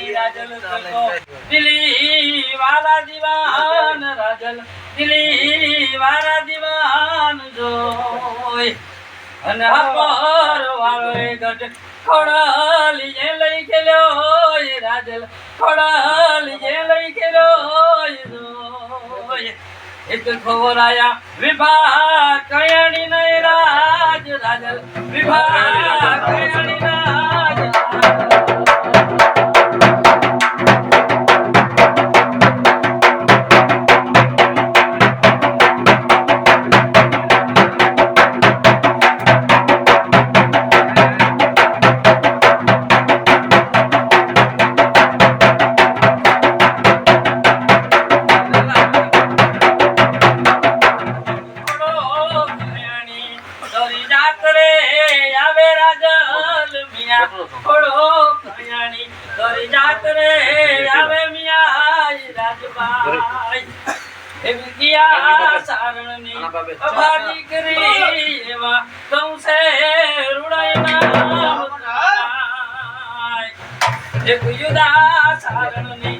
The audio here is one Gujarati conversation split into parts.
વાલી રાજલ. દિલી વાલા લઈ ગયેલો રાજલ. ખોડાલી જે લઈ ગયેલો એક ખોરાયા વિભા કયાણી નૈરાજ રાજલ. વિભા ખોડો કયાણી દોરી જાત રે આવે મિયા ઈ રાજબાઈ એવી ગયા સારણની અભારી કરી એવા એક યુદા સારણની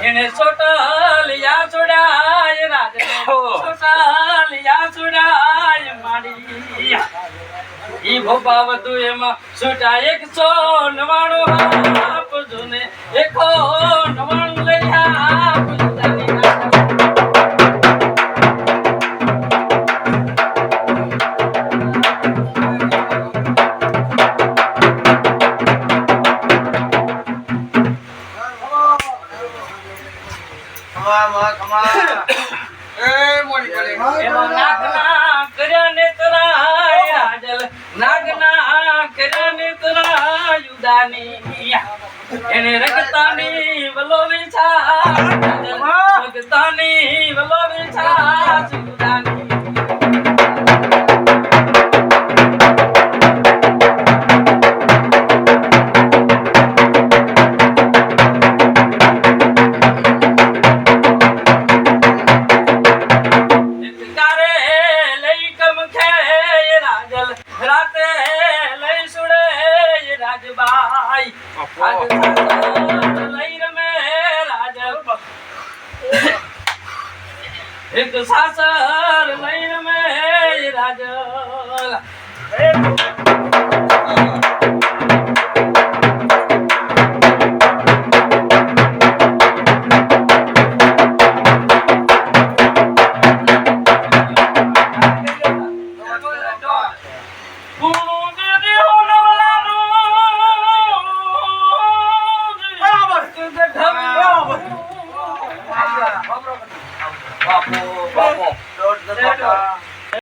એણે સોટલિયા છોડ્યા એ રાજને સોટલિયા છોડ્યા માડી ઈ ભોપાવતું એમાં છૂટા એકસો નવાણું આપજો ને એકો નવાણું લઈ આપજો એનો નાગના એક સાસર લઈ